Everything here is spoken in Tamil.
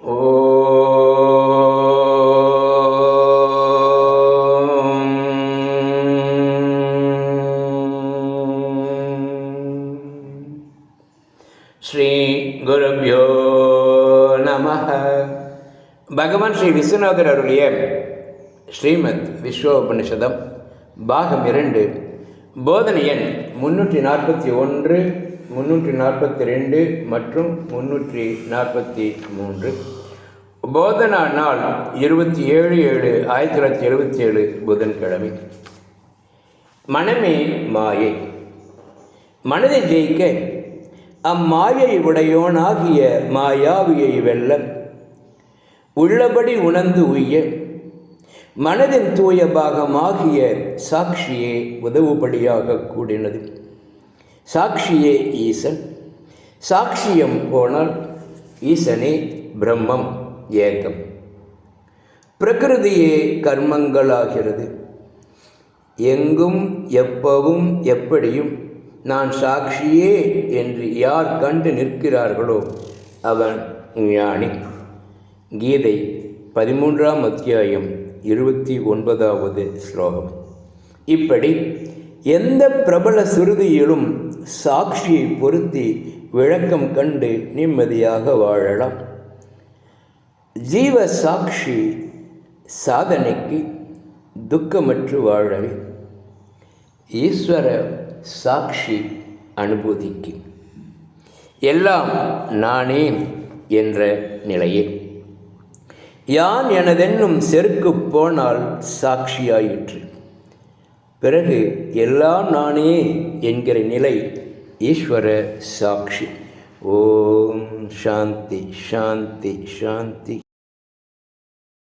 ஸ்ரீ நம பகவான் ஸ்ரீ விஸ்வநாதர் அருளிய ஸ்ரீமத் விஸ்வோபனிஷதம் பாகம் இரண்டு போதனை எண் முன்னூற்றி நாற்பத்தி ஒன்று முன்னூற்றி நாற்பத்தி ரெண்டு மற்றும் முன்னூற்றி நாற்பத்தி மூன்று. போதனா நாள் இருபத்தி ஏழு ஏழு ஆயிரத்தி தொள்ளாயிரத்தி எழுபத்தி ஏழு புதன்கிழமை. மனமே மாயை. மனதை ஜெயிக்க அம்மாயை உடையோனாகிய மாயாவியை வெல்ல உள்ளபடி உணர்ந்து உய்ய மனதின் தூய பாகமாகிய சாட்சியே உதவுபடியாக கூடினது. சாட்சியே ஈசன் சாட்சியம் போனால் ஈசனே பிரம்மம் ஏகம். பிரகிருதியே கர்மங்களாகிறது. எங்கும் எப்பவும் எப்படியும் நான் சாட்சியே என்று யார் கண்டு நிற்கிறார்களோ அவன் ஞானி. கீதை பதிமூன்றாம் அத்தியாயம் இருபத்தி ஒன்பதாவது ஸ்லோகம். இப்படி எந்த பிரபல சுருதியிலும் சாட்சியை பொருத்தி விளக்கம் கண்டு நிம்மதியாக வாழலாம். ஜீவ சாட்சி சாதனைக்கு துக்கமற்று வாழவே. ஈஸ்வர சாட்சி அனுபூதிக்கு. எல்லாம் நானே என்ற நிலையே. யான் எனதென்னும் செருக்கு போனால் சாட்சியாயிற்று. பிறகு எல்லாம் நானே என்கிற நிலை ஈஸ்வர சாட்சி. ஓம் சாந்தி சாந்தி சாந்தி.